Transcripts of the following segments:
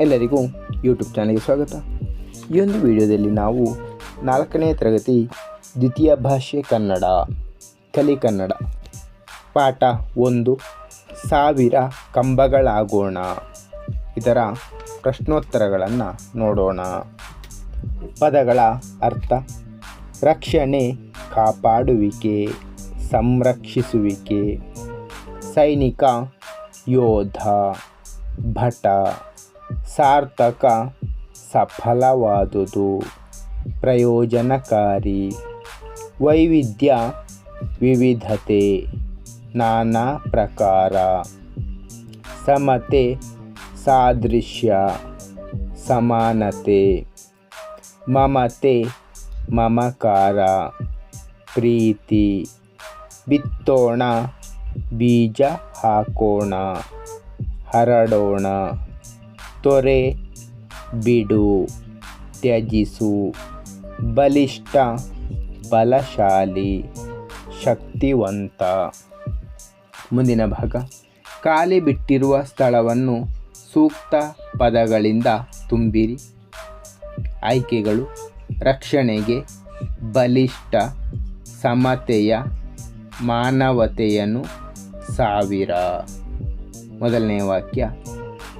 ಎಲ್ಲರಿಗೂ ಯೂಟ್ಯೂಬ್ ಚಾನಲ್ಗೆ ಸ್ವಾಗತ. ಈ ಒಂದು ವಿಡಿಯೋದಲ್ಲಿ ನಾವು ನಾಲ್ಕನೇ ತರಗತಿ ದ್ವಿತೀಯ ಭಾಷೆ ಕನ್ನಡ, ಕಲಿ ಕನ್ನಡ ಪಾಠ ಒಂದು ಸಾವಿರ ಕಂಬಗಳಾಗೋಣ. ಇದರ ಪ್ರಶ್ನೋತ್ತರಗಳನ್ನು ನೋಡೋಣ. ಪದಗಳ ಅರ್ಥ, ರಕ್ಷಣೆ, ಕಾಪಾಡುವಿಕೆ, ಸಂರಕ್ಷಿಸುವಿಕೆ. ಸೈನಿಕ, ಯೋಧ, ಭಟ. ಸಾರ್ಥಕ, ಸಫಲವಾದುದು, ಪ್ರಯೋಜನಕಾರಿ, ವೈವಿಧ್ಯ, ವಿವಿಧತೆ, ನಾನಾ ಪ್ರಕಾರ, ಸಮತೆ, ಸಾದೃಶ್ಯ, ಸಮಾನತೆ, ಮಮತೆ, ಮಮಕಾರ, ಪ್ರೀತಿ, ಬಿತ್ತೋಣ, ಬೀಜ ಹಾಕೋಣ, ಹರಡೋಣ. ತೊರೆ ಬಿಡು, ತ್ಯಜಿಸು. ಬಲಿಷ್ಠ, ಬಲಶಾಲಿ, ಶಕ್ತಿವಂತ. ಮುಂದಿನ ಭಾಗ. ಖಾಲಿ ಬಿಟ್ಟಿರುವ ಸ್ಥಳವನ್ನು ಸೂಕ್ತ ಪದಗಳಿಂದ ತುಂಬಿರಿ. ಆಯ್ಕೆಗಳು. ರಕ್ಷಣೆಗೆ ಬಲಿಷ್ಠ ಸಮತೆಯ ಮಾನವತೆಯನ್ನು ಸಾವಿರ. ಮೊದಲನೇ ವಾಕ್ಯ.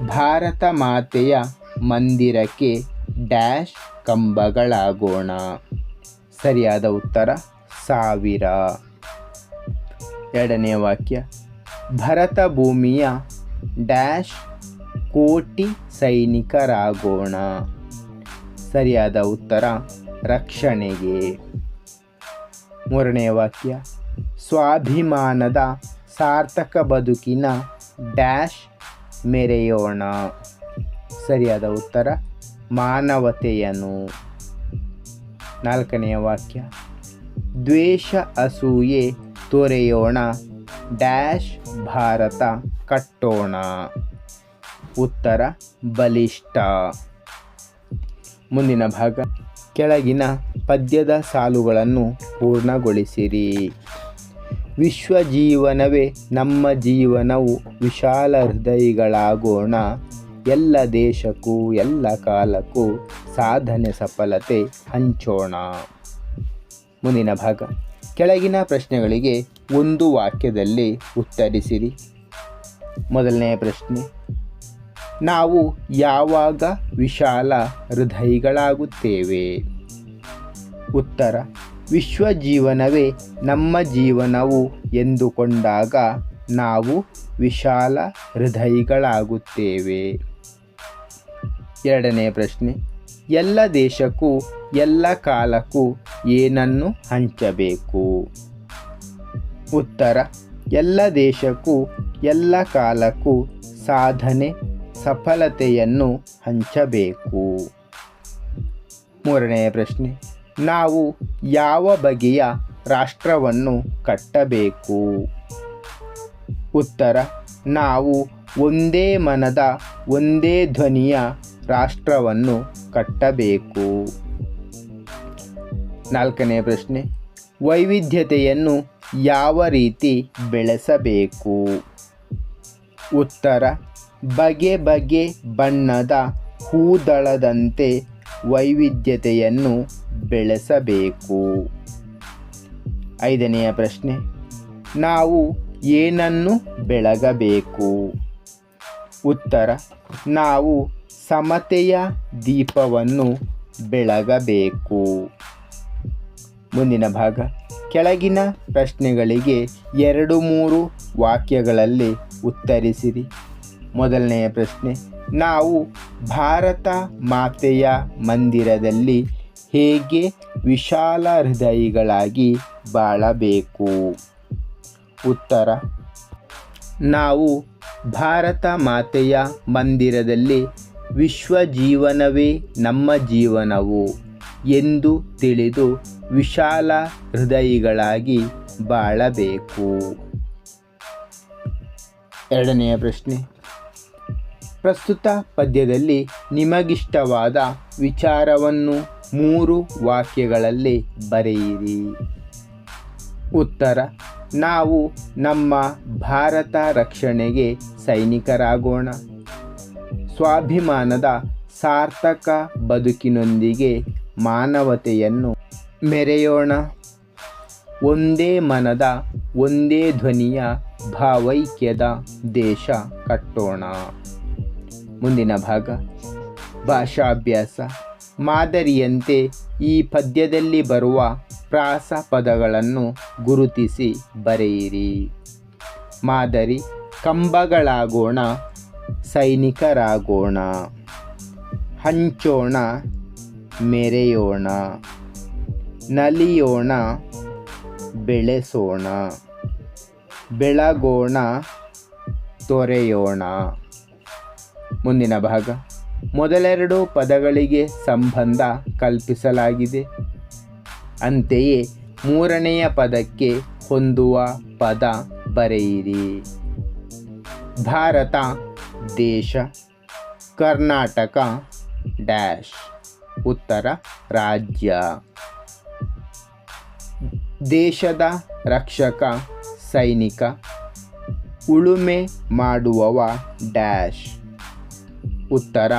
ಭಾರತ ಮಾತೆಯ ಮಂದಿರಕ್ಕೆ ಡ್ಯಾಶ್ ಕಂಬಗಳಾಗೋಣ. ಸರಿಯಾದ ಉತ್ತರ, ಸಾವಿರ. ಎರಡನೇ ವಾಕ್ಯ. ಭರತ ಭೂಮಿಯ ಡ್ಯಾಶ್ ಕೋಟಿ ಸೈನಿಕರಾಗೋಣ. ಸರಿಯಾದ ಉತ್ತರ, ರಕ್ಷಣೆಗೆ. ಮೂರನೇ ವಾಕ್ಯ. ಸ್ವಾಭಿಮಾನದ ಸಾರ್ಥಕ ಬದುಕಿನ ಡ್ಯಾಶ್ ಮೆರೆಯೋಣ. ಸರಿಯಾದ ಉತ್ತರ, ಮಾನವತೆಯನು. ನಾಲ್ಕನೆಯ ವಾಕ್ಯ. ದ್ವೇಷ ಅಸೂಯೆ ತೊರೆಯೋಣ, ಡ್ಯಾಶ್ ಭಾರತ ಕಟ್ಟೋಣ. ಉತ್ತರ, ಬಲಿಷ್ಠ. ಮುಂದಿನ ಭಾಗ. ಕೆಳಗಿನ ಪದ್ಯದ ಸಾಲುಗಳನ್ನು ಪೂರ್ಣಗೊಳಿಸಿರಿ. ವಿಶ್ವ ಜೀವನವೇ ನಮ್ಮ ಜೀವನವು ವಿಶಾಲ ಹೃದಯಗಳಾಗೋಣ. ಎಲ್ಲ ದೇಶಕ್ಕೂ, ಎಲ್ಲ ಕಾಲಕ್ಕೂ ಸಾಧನೆ ಸಫಲತೆ ಹಂಚೋಣ. ಮುಂದಿನ ಭಾಗ. ಕೆಳಗಿನ ಪ್ರಶ್ನೆಗಳಿಗೆ ಒಂದು ವಾಕ್ಯದಲ್ಲಿ ಉತ್ತರಿಸಿರಿ. ಮೊದಲನೆಯ ಪ್ರಶ್ನೆ. ನಾವು ಯಾವಾಗ ವಿಶಾಲ ಹೃದಯಗಳಾಗುತ್ತೇವೆ? ಉತ್ತರ. ವಿಶ್ವ ಜೀವನವೇ ನಮ್ಮ ಜೀವನವು ಎಂದುಕೊಂಡಾಗ ನಾವು ವಿಶಾಲ ಹೃದಯಿಗಳಾಗುತ್ತೇವೆ. ಎರಡನೇ ಪ್ರಶ್ನೆ, ಎಲ್ಲ ದೇಶಕ್ಕೂ ಎಲ್ಲ ಕಾಲಕ್ಕೂ ಏನನ್ನು ಹಂಚಬೇಕು? ಉತ್ತರ, ಎಲ್ಲ ದೇಶಕ್ಕೂ ಎಲ್ಲ ಕಾಲಕ್ಕೂ ಸಾಧನೆ, ಸಫಲತೆಯನ್ನು ಹಂಚಬೇಕು. ಮೂರನೆಯ ಪ್ರಶ್ನೆ ನಾವು ಯಾವ ಬಗೆಯ ರಾಷ್ಟ್ರವನ್ನು ಕಟ್ಟಬೇಕು? ಉತ್ತರ, ನಾವು ಒಂದೇ ಮನದ, ಒಂದೇ ಧ್ವನಿಯ ರಾಷ್ಟ್ರವನ್ನು ಕಟ್ಟಬೇಕು. ನಾಲ್ಕನೇ ಪ್ರಶ್ನೆ, ವೈವಿಧ್ಯತೆಯನ್ನು ಯಾವ ರೀತಿ ಬೆಳೆಸಬೇಕು? ಉತ್ತರ, ಬಗೆ ಬಗೆ ಬಣ್ಣದ ಹೂದಳದಂತೆ ವೈವಿಧ್ಯತೆಯನ್ನು ಬೆಳೆಸಬೇಕು. ಐದನೆಯ ಪ್ರಶ್ನೆ, ನಾವು ಏನನ್ನು ಬೆಳಗಬೇಕು? ಉತ್ತರ, ನಾವು ಸಮತೆಯ ದೀಪವನ್ನು ಬೆಳಗಬೇಕು. ಮುಂದಿನ ಭಾಗ, ಕೆಳಗಿನ ಪ್ರಶ್ನೆಗಳಿಗೆ ಎರಡು ಮೂರು ವಾಕ್ಯಗಳಲ್ಲಿ ಉತ್ತರಿಸಿರಿ. ಮೊದಲನೆಯ ಪ್ರಶ್ನೆ, ನಾವು ಭಾರತ ಮಾತೆಯ ಮಂದಿರದಲ್ಲಿ ಹೇಗೆ ವಿಶಾಲ ಹೃದಯಿಗಳಾಗಿ ಬಾಳಬೇಕು? ಉತ್ತರ. ನಾವು ಭಾರತ ಮಾತೆಯ ಮಂದಿರದಲ್ಲಿ ವಿಶ್ವ ಜೀವನವೇ ನಮ್ಮ ಜೀವನವು ಎಂದು ತಿಳಿದು ವಿಶಾಲ ಹೃದಯಿಗಳಾಗಿ ಬಾಳಬೇಕು. ಎರಡನೆಯ ಪ್ರಶ್ನೆ. ಪ್ರಸ್ತುತ ಪದ್ಯದಲ್ಲಿ ನಿಮಗಿಷ್ಟವಾದ ವಿಚಾರವನ್ನು ಮೂರು ವಾಕ್ಯಗಳಲ್ಲಿ ಬರೆಯಿರಿ. ಉತ್ತರ, ನಾವು ನಮ್ಮ ಭಾರತ ರಕ್ಷಣೆಗೆ ಸೈನಿಕರಾಗೋಣ. ಸ್ವಾಭಿಮಾನದ ಸಾರ್ಥಕ ಬದುಕಿನೊಂದಿಗೆ ಮಾನವತೆಯನ್ನು ಮೆರೆಯೋಣ. ಒಂದೇ ಮನದ, ಒಂದೇ ಧ್ವನಿಯ ಭಾವೈಕ್ಯದ ದೇಶ ಕಟ್ಟೋಣ. ಮುಂದಿನ ಭಾಗ, ಭಾಷಾಭ್ಯಾಸ. ಮಾದರಿಯಂತೆ ಈ ಪದ್ಯದಲ್ಲಿ ಬರುವ ಪ್ರಾಸ ಪದಗಳನ್ನು ಗುರುತಿಸಿ ಬರೆಯಿರಿ. ಮಾದರಿ, ಕಂಬಗಳಾಗೋಣ, ಸೈನಿಕರಾಗೋಣ. ಹಂಚೋಣ, ಮೆರೆಯೋಣ. ನಲಿಯೋಣ, ಬೆಳೆಸೋಣ. ಬೆಳಗೋಣ, ತೊರೆಯೋಣ. ಮುಂದಿನ ಭಾಗ. ಮೊದಲೆರಡು ಪದಗಳಿಗೆ ಸಂಬಂಧ ಕಲ್ಪಿಸಲಾಗಿದೆ. ಅಂತೆಯೇ ಮೂರನೆಯ ಪದಕ್ಕೆ ಹೊಂದುವ ಪದ ಬರೆಯಿರಿ. ಭಾರತ, ದೇಶ, ಕರ್ನಾಟಕ, ಡ್ಯಾಶ್, ಉತ್ತರ ರಾಜ್ಯ. ದೇಶದ ರಕ್ಷಕ, ಸೈನಿಕ, ಉಳುಮೆ ಮಾಡುವವ ಡ್ಯಾಶ್. ಉತ್ತರ,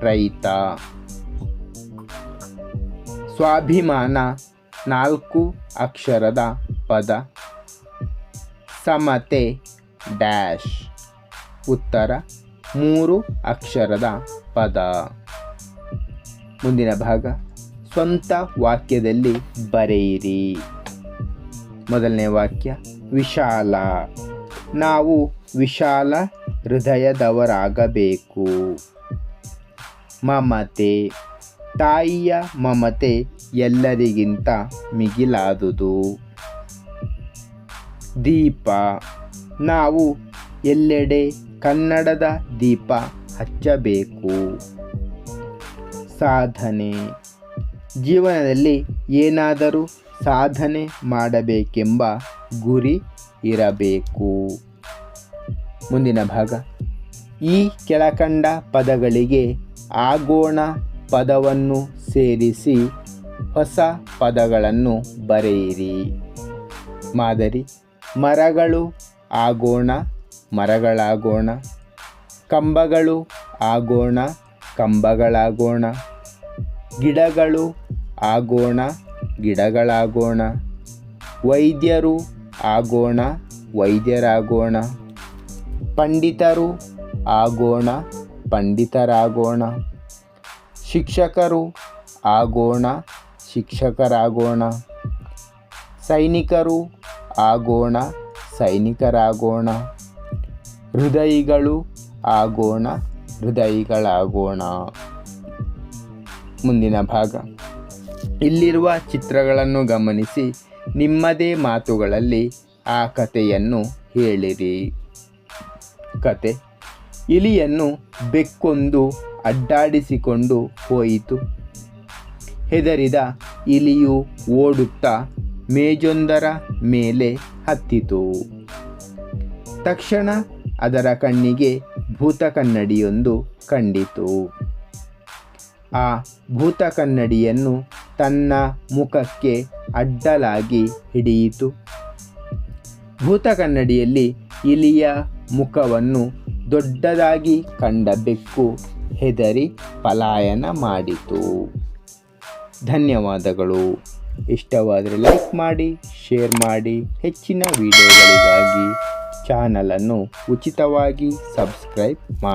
ರೈತ. ಸ್ವಾಭಿಮಾನ, ನಾಲ್ಕು ಅಕ್ಷರದ ಪದ. ಸಮತೆ, ಡ್ಯಾಶ್. ಉತ್ತರ, ಮೂರು ಅಕ್ಷರದ ಪದ. ಮುಂದಿನ ಭಾಗ, ಸ್ವಂತ ವಾಕ್ಯದಲ್ಲಿ ಬರೆಯಿರಿ. ಮೊದಲನೇ ವಾಕ್ಯ, ವಿಶಾಲ. ನಾವು ವಿಶಾಲ ಹೃದಯದವರಾಗಬೇಕು. ಮಮತೆ, ತಾಯಿಯ ಮಮತೆ ಎಲ್ಲರಿಗಿಂತ ಮಿಗಿಲಾದುದು. ದೀಪ, ನಾವು ಎಲ್ಲೆಡೆ ಕನ್ನಡದ ದೀಪ ಹಚ್ಚಬೇಕು. ಸಾಧನೆ, ಜೀವನದಲ್ಲಿ ಏನಾದರೂ ಸಾಧನೆ ಮಾಡಬೇಕೆಂಬ ಗುರಿ ಇರಬೇಕು. ಮುಂದಿನ ಭಾಗ. ಈ ಕೆಳಕಂಡ ಪದಗಳಿಗೆ ಆಗೋಣ ಪದವನ್ನು ಸೇರಿಸಿ ಹೊಸ ಪದಗಳನ್ನು ಬರೆಯಿರಿ. ಮಾದರಿ, ಮರಗಳು ಆಗೋಣ, ಮರಗಳಾಗೋಣ, ಕಂಬಗಳು ಆಗೋಣ, ಕಂಬಗಳಾಗೋಣ, ಗಿಡಗಳು ಆಗೋಣ, ಗಿಡಗಳಾಗೋಣ, ವೈದ್ಯರು ಆಗೋಣ, ವೈದ್ಯರಾಗೋಣ. ಪಂಡಿತರು ಆಗೋಣ, ಪಂಡಿತರಾಗೋಣ. ಶಿಕ್ಷಕರು ಆಗೋಣ, ಶಿಕ್ಷಕರಾಗೋಣ. ಸೈನಿಕರು ಆಗೋಣ, ಸೈನಿಕರಾಗೋಣ. ಹೃದಯಿಗಳು ಆಗೋಣ, ಹೃದಯಿಗಳಾಗೋಣ. ಮುಂದಿನ ಭಾಗ. ಇಲ್ಲಿರುವ ಚಿತ್ರಗಳನ್ನು ಗಮನಿಸಿ, ನಿಮ್ಮದೇ ಮಾತುಗಳಲ್ಲಿ ಆ ಕಥೆಯನ್ನು ಹೇಳಿರಿ. ಕತೆ. ಇಲಿಯನ್ನು ಬೆಕ್ಕೊಂದು ಅಡ್ಡಾಡಿಸಿಕೊಂಡು ಹೋಯಿತು. ಹೆದರಿದ ಇಲಿಯು ಓಡುತ್ತಾ ಮೇಜೊಂದರ ಮೇಲೆ ಹತ್ತಿತು. ತಕ್ಷಣ ಅದರ ಕಣ್ಣಿಗೆ ಭೂತ ಕನ್ನಡಿಯೊಂದು ಕಂಡಿತು. ಆ ಭೂತ ಕನ್ನಡಿಯನ್ನು ತನ್ನ ಮುಖಕ್ಕೆ ಅಡ್ಡಲಾಗಿ ಹಿಡಿಯಿತು. ಭೂತ ಕನ್ನಡಿಯಲ್ಲಿ ಇಲಿಯ ಮುಖವನ್ನು ದೊಡ್ಡದಾಗಿ ಕಂಡ ಬೆಕ್ಕು ಹೆದರಿ ಪಲಾಯನ ಮಾಡಿತು. ಧನ್ಯವಾದಗಳು. ಇಷ್ಟವಾದರೆ ಲೈಕ್ ಮಾಡಿ, ಶೇರ್ ಮಾಡಿ. ಹೆಚ್ಚಿನ ವಿಡಿಯೋಗಳಿಗಾಗಿ ಚಾನಲನ್ನು ಉಚಿತವಾಗಿ ಸಬ್ಸ್ಕ್ರೈಬ್ ಮಾಡಿ.